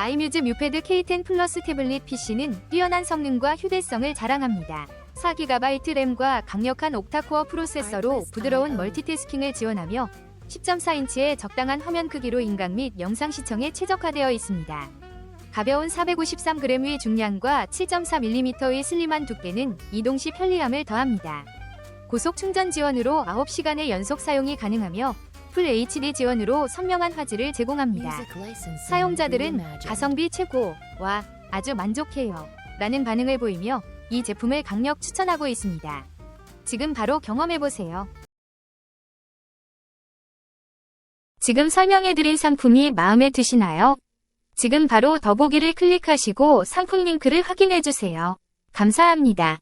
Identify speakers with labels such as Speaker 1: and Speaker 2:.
Speaker 1: 아이뮤즈 뮤패드 K10 플러스 태블릿 PC는 뛰어난 성능과 휴대성을 자랑합니다. 4GB 램과 강력한 옥타코어 프로세서로 부드러운 멀티태스킹을 지원하며 10.4인치의 적당한 화면 크기로 인강 및 영상 시청에 최적화되어 있습니다. 가벼운 453g의 중량과 7.4mm의 슬림한 두께는 이동 시 편리함을 더합니다. 고속 충전 지원으로 9시간의 연속 사용이 가능하며 풀 HD 지원으로 선명한 화질을 제공합니다. 사용자들은 가성비 최고와 아주 만족해요. 라는 반응을 보이며 이 제품을 강력 추천하고 있습니다. 지금 바로 경험해보세요. 지금 설명해드린 상품이 마음에 드시나요? 지금 바로 더보기를 클릭하시고 상품 링크를 확인해주세요. 감사합니다.